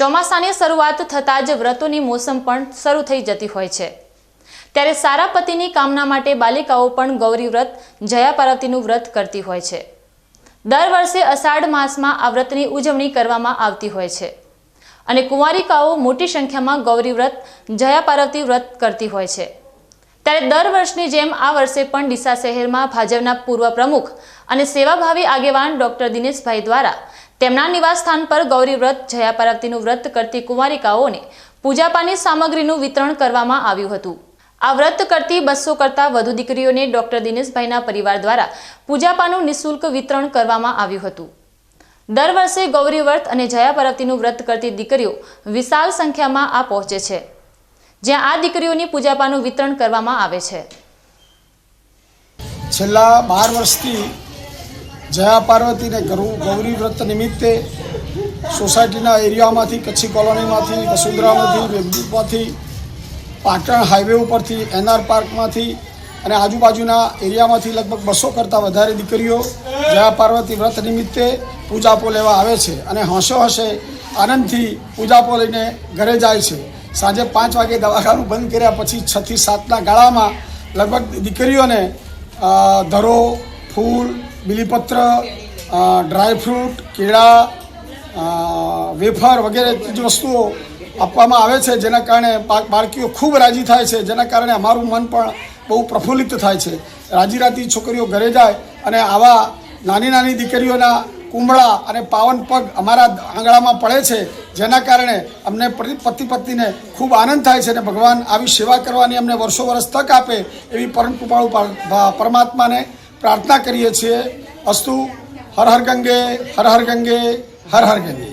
ચોમાસાની શરૂઆત થતાં જ વ્રતોની મોસમ પણ શરૂ થઈ જતી હોય છે. ત્યારે સારા પતિની કામના માટે બાલિકાઓ પણ ગૌરી વ્રત, જયા પાર્વતીનું વ્રત કરતી હોય છે. દર વર્ષે અષાઢ માસમાં આ વ્રતની ઉજવણી કરવામાં આવતી હોય છે. અને કુંવારિકાઓ મોટી સંખ્યામાં ગૌરી વ્રત, જયા પાર્વતી વ્રત કરતી હોય છે. ત્યારે દર વર્ષની જેમ આ વર્ષે પણ ડીસા શહેરમાં ભાજપના પૂર્વ પ્રમુખ અને સેવાભાવી આગેવાન ડોક્ટર દિનેશભાઈ દ્વારા તેમના નિવાસસ્થાન પર ગૌરી વ્રત જયા પાર્વતીનું વ્રત કરતી કુંવારિકાઓને પૂજાપાની સામગ્રીનું વિતરણ કરવામાં આવ્યું હતું. આ વ્રત કરતી બસો કરતાં વધુ દીકરીઓને ડોક્ટર દિનેશભાઈના પરિવાર દ્વારા પૂજાપાનું નિઃશુલ્ક વિતરણ કરવામાં આવ્યું હતું. દર વર્ષે ગૌરી વ્રત અને જયા પાર્વતીનું વ્રત કરતી દીકરીઓ વિશાળ સંખ્યામાં આ પહોંચે છે, જ્યાં આ દીકરીઓની પૂજાપાનું વિતરણ કરવામાં આવે છે. છેલ્લા બાર વર્ષથી જયા પાર્વતીને ગરુ- વ્રત નિમિત્તે સોસાયટીના એરિયામાંથી, કચ્છી કોલોનીમાંથી વસુંધરામાંથી વેગદૂતમાંથી પાટણ હાઈવે ઉપરથી, એનઆર પાર્કમાંથી અને આજુબાજુના એરિયામાંથી લગભગ બસો કરતાં વધારે દીકરીઓ જયા પાર્વતી વ્રત નિમિત્તે પૂજાપો લેવા આવે છે અને હશે હશે આનંદથી પૂજાપો લઈને ઘરે જાય છે. સાંજે પાંચ વાગે દવાખાનું બંધ કર્યા પછી છથી સાતના ગાળામાં લગભગ દીકરીઓને ધરો, ફૂલ બીલીપત્ર ડ્રાયફ્રૂટ કેળા વેફર વગેરે ચીજ વસ્તુઓ આપવામાં આવે છે, જેના કારણે બાળકીઓ ખૂબ રાજી થાય છે, જેના કારણે અમારું મન પણ બહુ પ્રફુલ્લિત થાય છે. રાજી રાતી છોકરીઓ ઘરે જાય અને આવા નાની નાની દીકરીઓના કુંબળા અને પાવન પગ અમારા આંગણામાં પડે છે, જેના કારણે અમને પતિ પતિ પત્નીને ખૂબ આનંદ થાય છે અને ભગવાન આવી સેવા કરવાની અમને વર્ષો વર્ષ તક આપે એવી પરમ કૃપાળુ પરમાત્માને પ્રાર્થના કરીએ છીએ. અસ્તુ હર હર ગંગે હર હર ગંગે હર હર ગંગે.